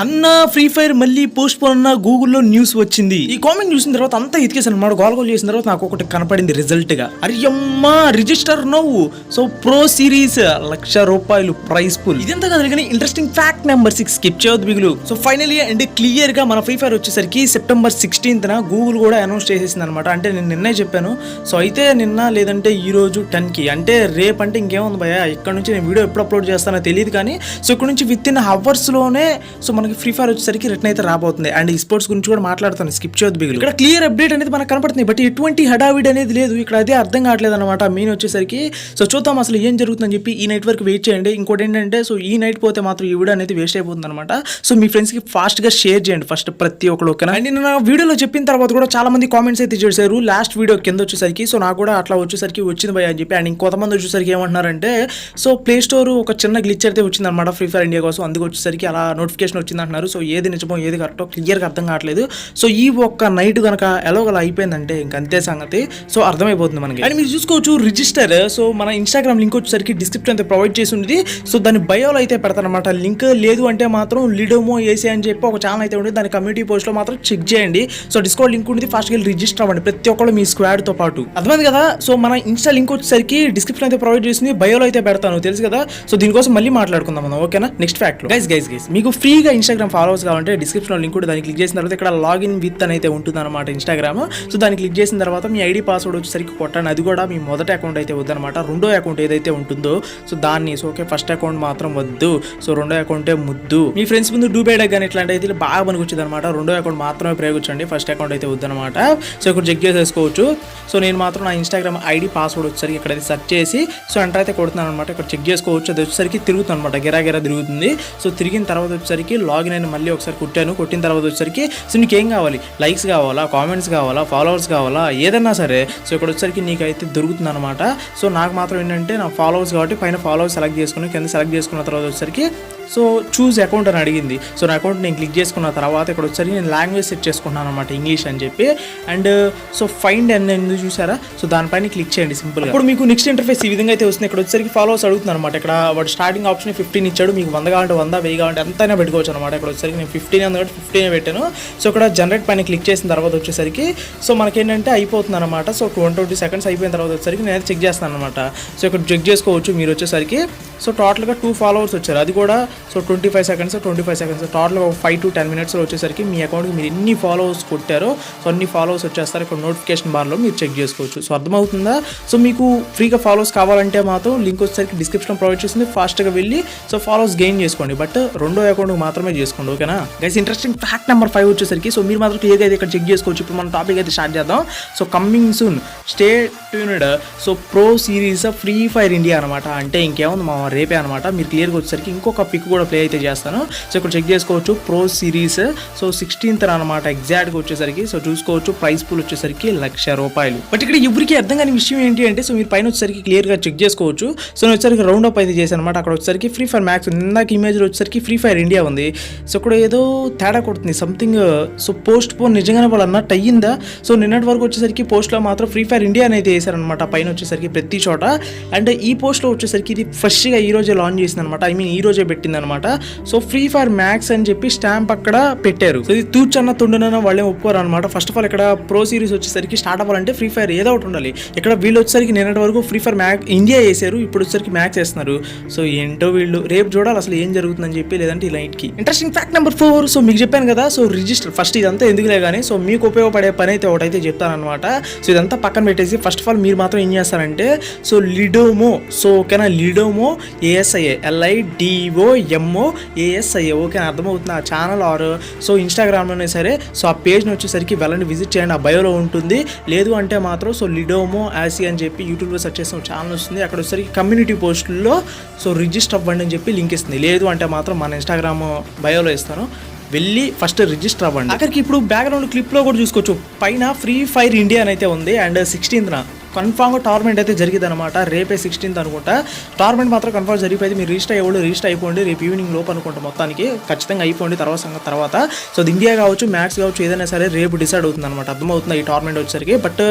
అన్న free fire మళ్ళీ postpone అన్న గూగుల్లో న్యూస్ వచ్చింది. ఈ కామెంట్ చూసిన తర్వాత అంతా ఎతికేసాను అనమాట గోల్ గోల్ చేసిన తర్వాత నాకు ఒకటి కనపడింది రిజల్ట్గా. అయ్యమ్మా రిజిస్టర్ నవ్వు. సో ప్రో సిరీస్ లక్ష రూపాయలు ప్రైస్ పుల్ ఇదంతా కదా కానీ interesting fact number six skip చేయొద్దు బిగులు. సో ఫైనలీ అండ్ క్లియర్గా మన ఫ్రీ ఫైర్ వచ్చేసరికి సెప్టెంబర్ సిక్స్టీన్త్ గూగుల్ కూడా అనౌన్స్ చేసేసింది అనమాట అంటే నేను నిన్నే చెప్పాను. సో అయితే నిన్న లేదంటే ఈ రోజు టెన్కి. అంటే రేపు అంటే ఇంకేముంది భయ ఇక్కడ నుంచి నేను వీడియో ఎప్పుడు అప్లోడ్ చేస్తానో తెలియదు కానీ సో ఇక్కడ నుంచి విత్ ఇన్ అవర్స్లోనే సో మనకి ఫ్రీ ఫైర్ వచ్చేసరికి రిటర్న్ అయితే రాబోతుంది. అండ్ ఈ స్పోర్ట్స్ గురించి కూడా మాట్లాడుతాను. స్కిప్ చేయొద్దు బిగులు ఇక్కడ క్లియర్ అప్డేట్ అనేది మనకు కనపడుతుంది. బట్ ఎటువంటి హడావిడ్ అనేది లేదు. ఇక్కడ అదే అర్థం కావట్లేదు అనమాట మెయిన్ వచ్చేసరికి సో చూద్దాం అసలు ఏం జరుగుతుందని చెప్పి ఈ నైట్ వరకు వెయిట్ చేయండి. ఇంకోటి ఏంటంటే సో ఈ నైట్ పోతే మాత్రం ఈ వీడియో అనేది వేస్ట్ అయిపోతుంది అనమాట సో మీ ఫ్రెండ్స్కి ఫాస్ట్గా షేర్ చేయండి ఫస్ట్ ప్రతి ఒక్కరు ఓకేనా అండ్ నేను నా వీడియోలో చెప్పిన తర్వాత కూడా చాలా మంది కామెంట్స్ అయితే చేశారు. లాస్ట్ వీడియో కింద వచ్చేసరికి సో నాకు కూడా అట్లా వచ్చేసరికి వచ్చింది భయ అని చెప్పి. అండ్ ఇంకొంతమంది వచ్చేసరికి ఏమంటున్నారంటే సో ప్లే స్టోర్ ఒక చిన్న గ్లిచ్ అయితే వచ్చింది అనమాట ఫ్రీ ఫైర్ ఇండియా కోసం. అందుకు వచ్చేసరికి అలా నోటిఫికేషన్ వచ్చింది అంటున్నారు. సో ఏది నిజమో ఏది కరెక్టో క్లియర్గా అర్థం కావట్లేదు. సో ఈ ఒక్క నైట్ కనుక ఎలాగోలా అయిపోయిందంటే ఇంక అంతే సంగతి. సో అర్థమైపోతుంది మనకి. అండ్ మీరు చూసుకోవచ్చు రిజిస్టర్ సో మన ఇన్స్టాగ్రామ్ లింక్ వచ్చేసరికి డిస్క్రిప్షన్ అయితే ప్రొవైడ్ చేసి ఉంది సో దాని బయోలో అయితే పెడతానమాట లింక్ లేదు అంటే మాత్రం లిడోమో ఏసీ అని చెప్పి ఒక ఛానల్ అయితే ఉంది దాని కమ్యూనిటీ పోస్ట్లో మాత్రం చెక్ చేయండి. సో డిస్కౌంట్ లింక్ ఉంది ఫాస్ట్గా వెళ్ళి రిజిస్టర్ అవ్వండి. ప్రతి ఒక్కరు మీ స్క్వాడ్తో పాటు. అర్థమైంది కదా? సో మన ఇన్స్టా లింక్ వచ్చేసరికి డిస్క్రిప్షన్ అయితే ప్రొవైడ్ చేసింది బయోలో అయితే పెడతాను. తెలుసు కదా? సో దీనికోసం మళ్ళీ మాట్లాడుకుందాం మనం. ఓకేనా? Next fact guys guys guys మీకు ఫ్రీగా ఇన్స్టాగ్రామ్ ఫాలోవర్స్ కావాలంటే డిస్క్రిప్షన్లో లింక్ కూడా దాన్ని క్లిక్ చేసిన తర్వాత ఇక్కడ లాగిన్ విత్ అని అయితే ఉంటుంది అనమాట ఇన్స్టాగ్రామ్ సో దాన్ని క్లిక్ చేసిన తర్వాత మీ ఐడి పాస్వర్డ్ వచ్చేసరికి కొట్టండి. అది కూడా మీ మొదటి అకౌంట్ అయితే వద్దనమాట రెండో అకౌంట్ ఏదైతే ఉంటుందో సో దాన్ని సో ఓకే ఫస్ట్ అకౌంట్ మాత్రం వద్దు. సో రెండో అకౌంటే ముద్దు. మీ ఫ్రెండ్స్ ముందు డూబేడా కానీ ఇట్లాంటి అయితే బాగా పనికొచ్చింది అనమాట రెండో అకౌంట్ మాత్రమే ప్రయోగించండి. ఫస్ట్ అకౌంట్ అయితే వద్దనమాట సో ఇక్కడ చెక్ చేసేసుకోవచ్చు. సో నేను మాత్రం నా ఇన్స్టాగ్రామ్ ఐడి పాస్వర్డ్ వచ్చేసరికి ఇక్కడ సెర్చ్ చేసి సో ఎంటర్ అయితే కొడుతున్నాను అనమాట ఇక్కడ చెక్ చేసుకోవచ్చు. అది వచ్చేసరికి తిరుగుతుంది అనమాట గిరాగిరా తిరుగుతుంది. సో తిరిగిన తర్వాత వచ్చేసరికి లాగిన్ అయిన మళ్ళీ ఒకసారి కుట్టాను. కొట్టిన తర్వాత వచ్చేసరికి సో నీకు ఏం కావాలి? లైక్స్ కావాలా? కామెంట్స్ కావాలా? ఫాలోవర్స్ కావాలా? ఏదన్నా సరే. సో ఇక్కడ వచ్చేసరికి నీకు అయితే దొరుకుతుంది అనమాట సో నాకు మాత్రం ఏంటంటే నా ఫాలోవర్స్ కాబట్టి పైన ఫాలోవర్స్ సెలెక్ట్ చేసుకుని కింద సెలెక్ట్ చేసుకున్న తర్వాత వచ్చేసరికి సో చూస్ అకౌంట్ అని అడిగింది. సో నా అకౌంట్ నేను క్లిక్ చేసుకున్న తర్వాత ఇక్కడ వచ్చేసరికి నేను లాంగ్వేజ్ సెట్ చేసుకున్నాను అనమాట ఇంగ్లీష్ అని చెప్పి. అండ్ సో ఫైండ్ అని ఎందుకు చూసారా? సో దానిపైన క్లిక్ చేయండి సింపుల్ ఇప్పుడు మీకు నెక్స్ట్ ఇంటర్ఫేస్ ఈ విధంగా అయితే వస్తుంది. ఇక్కడ వచ్చేసరికి ఫాలోవర్స్ అడుగుతుంది అనమాట ఇక్కడ వాడు స్టార్టింగ్ ఆప్షన్ ఫిఫ్టీన్ ఇచ్చాడు. మీకు వంద కావాలంటే వంద వెయ్యి కావాలంటే ఎంతైనా పెట్టుకోవచ్చు అనమాట ఇక్కడ వచ్చేసరికి నేను ఫిఫ్టీన్ ఉంది కాబట్టి పెట్టాను. సో ఇక్కడ జనరేట్ పైన క్లిక్ చేసిన తర్వాత వచ్చేసరికి సో మనకేంటంటే అయిపోతుంది అనమాట సో వన్ ట్వంటీ సెకండ్స్ అయిపోయిన తర్వాత వచ్చేసరికి నేను చెక్ చేస్తాను అనమాట సో ఇక్కడ చెక్ చేసుకోవచ్చు మీరు వచ్చేసరికి. సో టోటల్గా టూ ఫాలోవర్స్ వచ్చారు. అది కూడా so twenty five seconds twenty five seconds total ఒక ఫైవ్ టు టెన్ మినిట్స్లో వచ్చేసరికి మీ అకౌంట్కి మీరు ఎన్ని ఫాలోవర్స్ కొట్టారో సో అన్ని ఫాలోవర్స్ వచ్చేస్తారు. ఇక్కడ నోటిఫికేషన్ బార్లో మీరు చెక్ చేసుకోవచ్చు. సో అర్థమవుతుందా? సో మీకు ఫ్రీగా ఫాలోవర్స్ కావాలంటే మాత్రం లింక్ వచ్చేసరికి డిస్క్రిప్షన్ ప్రొవైడ్ చేసింది. ఫాస్ట్గా వెళ్ళి సో ఫాలోవర్స్ గెయిన్ చేసుకోండి. బట్ రెండో అకౌంట్ మాత్రమే చేసుకోండి ఓకేనా guys interesting fact number five వచ్చేసరికి సో మీరు మాత్రం క్లియర్గా అయితే ఇక్కడ చెక్ చేసుకోవచ్చు. ఇప్పుడు మన టాపిక్ అయితే స్టార్ట్ చేద్దాం. So coming soon stay tuned so pro series free fire India అనమాట అంటే ఇంకేముంది మా రేపే అనమాట మీరు క్లియర్గా వచ్చేసరికి ఇంకొక పిక్ కూడా ప్లే అయితే చేస్తాను. సో ఇక్కడ చెక్ చేసుకోవచ్చు ప్రో సిరీస్ సో సిక్స్టీన్త్ అనమాట ఎగ్జాక్ట్గా వచ్చేసరికి. సో చూసుకోవచ్చు ప్రైస్ పూల్ వచ్చేసరికి లక్ష రూపాయలు. బట్ ఇక్కడ ఎవరికి అర్థం కాని విషయం ఏంటి అంటే సో మీరు పైన వచ్చేసరికి క్లియర్గా చెక్ చేసుకోవచ్చు. సో నేను వచ్చేసరికి రౌండ్ అప్ అయితే చేశాను అనమాట అక్కడ వచ్చేసరికి ఫ్రీ ఫైర్ మ్యాక్స్ ఇందాక ఇమేజ్లో వచ్చేసరికి ఫ్రీ ఫైర్ ఇండియా ఉంది. సో ఇక్కడ ఏదో తేడా కొడుతుంది. సంథింగ్ సో పోస్ట్ పోన్ నిజంగానే వాళ్ళు అన్నట్టు అయ్యిందా? సో నిన్నటి వరకు వచ్చేసరికి పోస్ట్లో మాత్రం ఫ్రీ ఫైర్ ఇండియా అనేది వేసారనమాట పైన వచ్చేసరికి ప్రతి చోట. అండ్ ఈ పోస్ట్లో వచ్చేసరికి ఇది ఫ్రెష్గా ఈ రోజే లాంచ్ చేసింది అనమాట ఐ మీన్ ఈ రోజే పెట్టింది అనమాట సో ఫ్రీ ఫైర్ మ్యాక్స్ అని చెప్పి స్టాంప్ అక్కడ పెట్టారు. సో ఇది తూచన్న తుండునన్న వాళ్ళే ఒప్పుకోరు అనమాట ఫస్ట్ ఆఫ్ ఆల్ ఇక్కడ ప్రో సిరీస్ వచ్చేసరికి స్టార్ట్ అవ్వాలంటే ఫ్రీ ఫైర్ ఏదో ఒకటి ఉండాలి. ఇక్కడ వీళ్ళు వచ్చేసరికి నిన్నటి వరకు ఫ్రీ ఫైర్ మ్యాక్ ఇండియా వేసారు ఇప్పుడు వచ్చేసరికి మ్యాక్స్ వేస్తున్నారు. సో ఏంటో వీళ్ళు. రేపు చూడాలి అసలు ఏం జరుగుతుందని చెప్పి లేదంటే ఈ లైట్కి. Interesting fact number four so మీకు చెప్పాను కదా. సో రిజిస్టర్ ఫస్ట్ ఇదంతా ఎందుకులే కానీ సో మీకు ఉపయోగపడే పని అయితే ఒకటైతే చెప్తానమాట సో ఇదంతా పక్కన పెట్టేసి ఫస్ట్ ఆఫ్ ఆల్ మీరు మాత్రం ఏం చేస్తారంటే సో లిడోమో సో ఓకేనా? లిడోమో ASIA LI DO MO ASI okay అర్థమవుతుంది ఆ ఛానల్ ఆర్ సో ఇన్స్టాగ్రామ్లోనే సరే సో ఆ పేజ్ని వచ్చేసరికి వెళ్ళండి విజిట్ చేయండి ఆ బయోలో ఉంటుంది. లేదు అంటే మాత్రం సో లిడోమో యాసి అని చెప్పి యూట్యూబ్లో సెర్చ్ చేసిన ఛానల్ వస్తుంది. అక్కడ వచ్చేసరికి కమ్యూనిటీ పోస్టుల్లో సో రిజిస్టర్ అవ్వండి అని చెప్పి లింక్ ఇస్తుంది. లేదు అంటే మాత్రం మన ఇన్స్టాగ్రామ్ బయోలో ఇస్తాను. వెళ్ళి ఫస్ట్ రిజిస్టర్ అవ్వండి. అక్కడికి ఇప్పుడు బ్యాక్గ్రౌండ్ క్లిప్లో కూడా చూసుకోవచ్చు. పైన ఫ్రీ ఫైర్ ఇండియా అని అయితే ఉంది అండ్ సిక్స్టీన్త్న కన్ఫామ్గా టోర్నమెంట్ అయితే జరిగింది అనమాట రేపే సిక్స్టీన్త్ అనుకుంటా. టోర్నమెంట్ మాత్రం కన్ఫర్మ్ జరిగిపోయింది. మీరు రిజిస్టర్ అయ్యేవాళ్ళు రిజిస్టర్ అయిపోండి. రేపు ఈవినింగ్ లోపు అనుకుంటా మొత్తానికి. ఖచ్చితంగా అయిపోండి తర్వాత సంగతి తర్వాత. సో అది ఇండియా కావచ్చు మ్యాథ్స్ కావచ్చు ఏదైనా సరే రేపు డిసైడ్ అవుతుంది అనమాట అర్థమవుతుంది ఈ టోర్నమెంట్ వచ్చేసరికి? బట్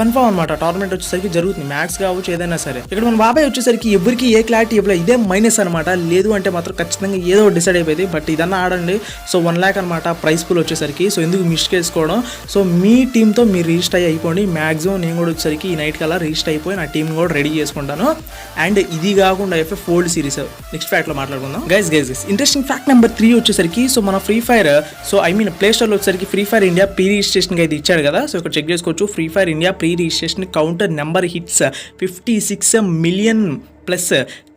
కన్ఫర్మ్ అనమాట టోర్నమెంట్ వచ్చేసరికి జరుగుతుంది. మ్యాథ్స్ కావచ్చు ఏదైనా సరే. ఇక్కడ మన బాబాయ్ వచ్చేసరికి ఎవరికి ఏ క్లారిటీ ఇవ్వలేదు ఇదే మైనస్ అనమాట లేదు అంటే మాత్రం ఖచ్చితంగా ఏదో డిసైడ్ అయిపోయింది. బట్ ఇదన్నా ఆడండి. సో వన్ ల్యాక్ అనమాట ప్రైస్ పూల్ వచ్చేసరికి. సో ఎందుకు మిస్ చేసుకోవడం? సో మీ టీంతో మీరు రిజిస్టర్ అయ్యి అయిపోండి. మ్యాక్సిమం నేను కూడా వచ్చేసరికి ఈ నైట్ కల్లా రిజిస్టర్ అయిపోయి నా టీం కూడా రెడీ చేసుకుంటాను. అండ్ ఇది కాకుండా ఎఫ్ఎఫ్ ఫోల్డ్ సిరీస్ నెక్స్ట్ ఫ్యాక్ట్లో మాట్లాడుకుందాం. Guys guys guys interesting fact number three వచ్చేసరికి సో మన free fire so I mean play స్టోర్లో వచ్చేసరికి ఫ్రీ ఫైర్ ఇండియా ప్రీ రిజిస్ట్రేషన్కి అయితే ఇచ్చాడు కదా సో ఇక్కడ చెక్ చేసుకోవచ్చు. Free fire India pre registration counter number hits fifty six million plus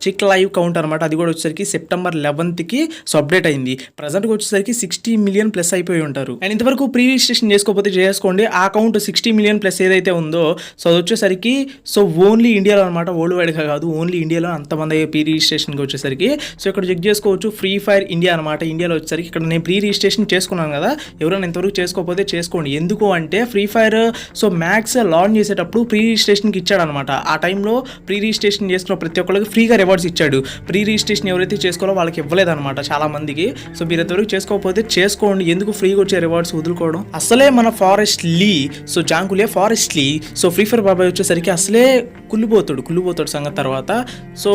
check live count అనమాట అది కూడా వచ్చేసరికి సెప్టెంబర్ లెవెన్త్కి సో అప్డేట్ అయింది. ప్రజెంట్గా వచ్చేసరికి సిక్స్టీ మిలియన్ ప్లస్ అయిపోయి ఉంటారు. అండ్ ఇంతవరకు ప్రీ రిజిస్ట్రేషన్ చేసుకోకపోతే చేసుకోండి. ఆ అకౌంట్ సిక్స్టీ మిలియన్ ప్లస్ ఏదైతే ఉందో సో అది వచ్చేసరికి సో ఓన్లీ ఇండియాలో అనమాట వరల్డ్ వైడ్గా కాదు ఓన్లీ ఇండియాలో అంతమంది ప్రీ రిజిస్ట్రేషన్కి వచ్చేసరికి. సో ఇక్కడ చెక్ చేసుకోవచ్చు. ఫ్రీ ఫైర్ ఇండియా అనమాట ఇండియాలో వచ్చేసరికి ఇక్కడ నేను ప్రీ రిజిస్ట్రేషన్ చేసుకున్నాను కదా. ఎవరైనా ఇంతవరకు చేసుకోకపోతే చేసుకోండి. ఎందుకు అంటే free fire so max launch చేసేటప్పుడు ప్రీ రిజిస్ట్రేషన్కి ఇచ్చాడు అనమాట ఆ టైంలో ప్రీ రిజిస్ట్రేషన్ చేసిన ప్రతి ఒక్కరికి ఫ్రీగా రివార్డ్స్ ఇచ్చాడు. ప్రీ రిజిస్ట్రేషన్ ఎవరైతే చేసుకోవాలో వాళ్ళకి ఇవ్వలేదన్నమాట చాలా మందికి సో మీరు ఎంతవరకు చేసుకోకపోతే చేసుకోండి. ఎందుకు ఫ్రీగా వచ్చే రివార్డ్స్ వదులుకోవడం? అసలే మన ఫారెస్ట్ లీ సో జాంకులే ఫారెస్ట్ లీ సో ఫ్రీ ఫైర్ బాబాయ్ వచ్చేసరికి అసలే కుళ్ళిపోతాడు. కుళ్ళిపోతాడు సంగతి తర్వాత. సో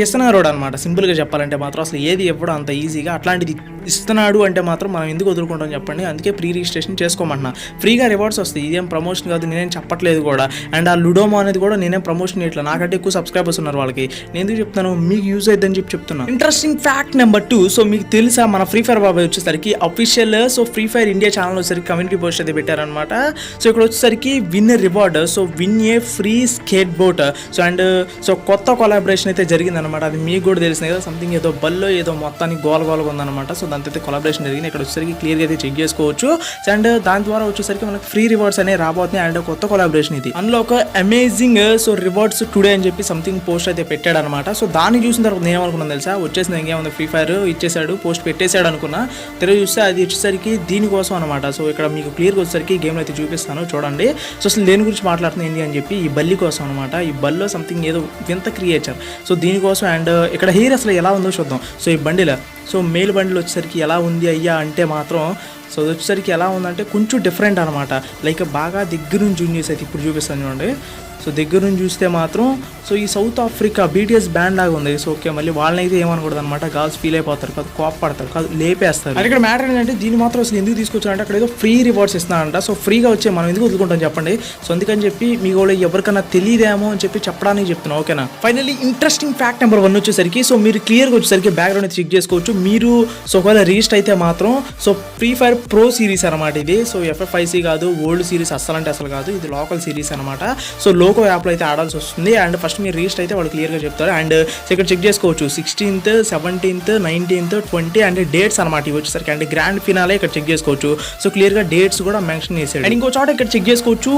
పిస్తనారోడ్ అనమాట సింపుల్గా చెప్పాలంటే మాత్రం అసలు ఏది ఇవ్వడం అంత ఈజీగా. అట్లాంటిది ఇస్తున్నాడు అంటే మాత్రం మనం ఎందుకు వదులుకుంటాం చెప్పండి. అందుకే ప్రీ రిజిస్ట్రేషన్ చేసుకోమంటున్నా. ఫ్రీగా రివార్డ్స్ వస్తాయి. ఇదేం ప్రమోషన్ కాదు నేనేం చెప్పట్లేదు కూడా. అండ్ ఆ లుడోమో అనేది కూడా నేనేం ప్రమోషన్ ఇట్లా నాకంటే ఎక్కువ సబ్స్క్రైబర్స్ ఉన్నారు వాళ్ళకి. నేను ఎందుకు చెప్తాను మీకు యూజ్ అవుతుందని చెప్పి చెప్తున్నా. Interesting fact number two. So మీకు తెలుసా మన ఫ్రీ ఫైర్ బాబాయ్ వచ్చేసరికి official so free fire India channel వచ్చేసరికి కమ్యూనిటీ పోస్ట్ అయితే పెట్టారనమాట. సో ఇక్కడ వచ్చేసరికి win reward. So win a free skateboard. So and so కొత్త కొలాబరేషన్ అయితే జరిగిందనమాట. అనమాట అది మీకు కూడా తెలిసింది కదా సంథింగ్ ఏదో బల్లో ఏదో మొత్తానికి గోల గోలగా ఉందన్నమాట. సో దాంతో అయితే కొలాబరేషన్ జరిగింది. ఇక్కడ వచ్చేసరికి క్లియర్గా అయితే చెక్ చేసుకోవచ్చు. అండ్ uh, దాని ద్వారా వచ్చేసరికి మనకి ఫ్రీ రివార్డ్స్ అనేవి రాబోతున్నాయి. అండ్ uh, కొత్త కొలాబరేషన్ ఇది. అందులో ఒక అమేజింగ్ సో రివార్డ్స్ టుడే అని చెప్పి సంథింగ్ పోస్ట్ అయితే పెట్టాడు అనమాట సో దాన్ని చూసిన తర్వాత నేను ఏమనుకున్నాను తెలుసా? వచ్చేసింది ఇంకేముంది? ఫ్రీ ఫైర్ ఇచ్చేసాడు పోస్ట్ పెట్టేశాడు అనుకున్నా. తెర చూస్తే అది వచ్చేసరికి దీనికోసం అనమాట సో ఇక్కడ మీకు క్లియర్గా వచ్చేసరికి గేమ్లో అయితే చూపిస్తాను చూడండి. సో అసలు దేని గురించి మాట్లాడుతుంది ఏంటి అని చెప్పి ఈ బల్లి కోసం అనమాట ఈ బల్లో సంథింగ్ ఏదో వింత క్రియేచర్ సో దీనికోసం అండ్ uh, ఇక్కడ హెయిర్ అసలు ఎలా ఉందో చూద్దాం. సో ఈ బండిలో సో మేల్ బండిలో వచ్చేసరికి ఎలా ఉంది అయ్యా అంటే మాత్రం సో అది వచ్చేసరికి ఎలా ఉందంటే కొంచెం డిఫరెంట్ అనమాట లైక్ బాగా దగ్గర నుంచి జూన్ చేసి అయితే ఇప్పుడు చూపిస్తాను చూడండి. సో దగ్గర నుంచి చూస్తే మాత్రం సో ఈ సౌత్ ఆఫ్రికా బీటీఎస్ బ్యాండ్ లాగా ఉంది. సో ఓకే మళ్ళీ వాళ్ళని అయితే ఏమనకూడదు అనమాట గర్ల్స్ ఫీల్ అయిపోతారు కాదు కోప పడతారు కాదు లేపేస్తారు. ఇక్కడ మ్యాటర్ ఏంటంటే దీన్ని మాత్రం అసలు ఎందుకు తీసుకొచ్చారంటే అక్కడ ఏదో ఫ్రీ రివార్డ్స్ ఇస్తున్నారంట. సో ఫ్రీగా వచ్చే మనం ఎందుకు వదులుకుంటాం చెప్పండి. సో అందుకని చెప్పి మీ వాళ్ళు ఎవరికైనా తెలియదేమో అని చెప్పి చెప్పడానికి చెప్తున్నా ఓకేనా finally interesting fact number one వచ్చేసరికి సో మీరు క్లియర్గా వచ్చేసరికి బ్యాక్గ్రౌండ్ చెక్ చేసుకోవచ్చు. మీరు సో ఒకవేళ రిజిస్టర్ అయితే మాత్రం so free fire pro series అనమాట ఇది. సో ఎఫ్ఎఫ్ఐసి కాదు ఓల్డ్ సిరీస్ అసలు అంటే అసలు కాదు. ఇది లోకల్ సిరీస్ అనమాట సో జోకో యాప్లో అయితే ఆడాల్సి వస్తుంది. అండ్ ఫస్ట్ మీరు రిజిస్టర్ అయితే వాళ్ళు క్లియర్గా చెప్తారు. అండ్ ఇక్కడ చెక్ చేసుకోవచ్చు. Sixteenth seventeenth nineteenth twenty and dates అనమాట ఇవి వచ్చేసరికి. అండ్ గ్రాండ్ ఫినాలే ఇక్కడ చెక్ చేసుకోవచ్చు. సో క్లియర్గా డేట్స్ కూడా మెన్షన్ చేశాడు. అండ్ ఇంకో చోట ఇక్కడ చెక్ చేసుకోవచ్చు.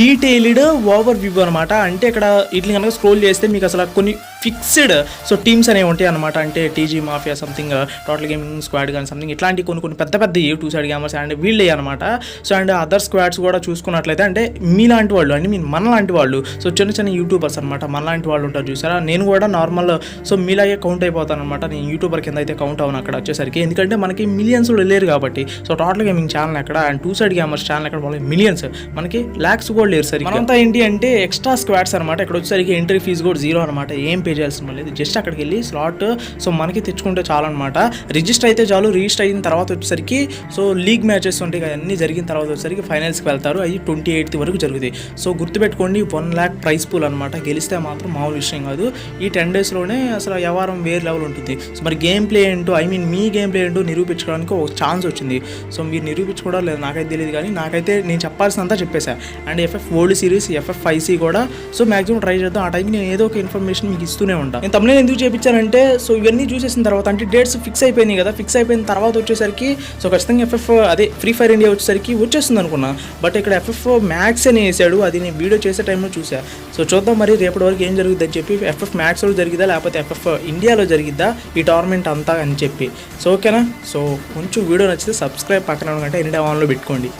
డీటెయిల్డ్ ఓవర్ వ్యూ అనమాట అంటే ఇక్కడ ఇట్లా కనుక స్క్రోల్ చేస్తే మీకు అసలు కొన్ని ఫిక్స్డ్ సో టీమ్స్ అనేవి ఉంటాయి అనమాట అంటే TG mafia something total gaming squad కానీ సంథింగ్ ఇట్లాంటి కొన్ని కొన్ని పెద్ద పెద్ద టూ సైడ్ గేమర్స్ అండ్ వీళ్ళే అనమాట సో అండ్ అదర్ స్క్వాడ్స్ కూడా చూసుకున్నట్లయితే అంటే మీలాంటి వాళ్ళు అంటే మీన్ మన లాంటి వాళ్ళు సో చిన్న చిన్న యూట్యూబర్స్ అనమాట మన లాంటి వాళ్ళు ఉంటారు చూసారా? నేను కూడా నార్మల్ సో మీలాగే కౌంట్ అయిపోతాను అనమాట నేను యూట్యూబర్ కింద అయితే కౌంట్ అవును అక్కడ వచ్చేసరికి. ఎందుకంటే మనకి మిలియన్స్ లేరు కాబట్టి. సో టోటల్ గేమింగ్ ఛానల్ ఎక్కడ and two side gamers channel ఎక్కడ వాళ్ళు మిలియన్స్ మనకి ల్యాక్స్ కూడా లేరు సరే మనంతా ఏంటి అంటే ఎక్స్ట్రా స్క్వాడ్స్ అనమాట ఇక్కడ వచ్చేసరికి ఎంట్రీ ఫీజు కూడా జీరో అనమాట ఏం పే చేయాల్సిన లేదు. జస్ట్ అక్కడికి వెళ్ళి స్లాట్ సో మనకి తెచ్చుకుంటే చాలు అనమాట రిజిస్టర్ అయితే చాలు రిజిస్టర్ అయిన తర్వాత వచ్చేసరికి సో లీగ్ మ్యాచెస్ ఉంటాయి కదా అన్నీ జరిగిన తర్వాత వచ్చేసరికి ఫైనల్స్కి వెళ్తారు. అవి ట్వంటీ ఎయిత్ వరకు జరుగుతాయి. సో గుర్తుపెట్టుకోండి వన్ ల్యాక్ ప్రైస్ పూల్ అనమాట గెలిస్తే మాత్రం మామూలు విషయం కాదు. ఈ టెన్ డేస్లోనే అసలు వ్యవహారం వేరే లెవెల్ ఉంటుంది. సో మరి గేమ్ ప్లే ఏంటో ఐ మీన్ మీ గేమ్ ప్లే ఏంటో నిరూపించడానికి ఒక ఛాన్స్ వచ్చింది. సో మీరు నిరూపించుకోవడం లేదు నాకైతే తెలియదు కానీ నాకైతే నేను చెప్పాల్సినంతా చెప్పేశా. And FF old series FF IC కూడా సో మ్యాక్సిమం ట్రై చేద్దాం. ఆ టైంకి నేను ఏదో ఒక ఇన్ఫర్మేషన్ మీకు ఇస్తూనే ఉంటాను నేను తమిళ ఎందుకు చేయించానంటే సో ఇవన్నీ చూసేసిన తర్వాత అంటే డేట్స్ ఫిక్స్ అయిపోయినాయి కదా ఫిక్స్ అయిపోయిన తర్వాత వచ్చేసరికి సో ఖచ్చితంగా ఎఫ్ఎఫ్ అదే ఫ్రీ ఫైర్ ఇండియా వచ్చేసరికి వచ్చేస్తుంది అనుకున్నా. బట్ ఇక్కడ ఎఫ్ఎఫ్ మ్యాక్స్ అని వేసాడు అది నేను వీడియో చేసే టైంలో చూసా. సో చూద్దాం మరి రేపటి వరకు ఏం జరుగుతుందని అని చెప్పి ఎఫ్ఎఫ్ మ్యాక్స్లో జరిగిద్దా లేకపోతే ఎఫ్ఎఫ్ ఇండియాలో జరిగిద్దా ఈ టోర్నమెంట్ అంతా అని చెప్పి. సో ఓకేనా? సో కొంచెం వీడియో నచ్చితే సబ్స్క్రైబ్ పక్కన కంటే ఎన్ని ఆన్లో పెట్టుకోండి.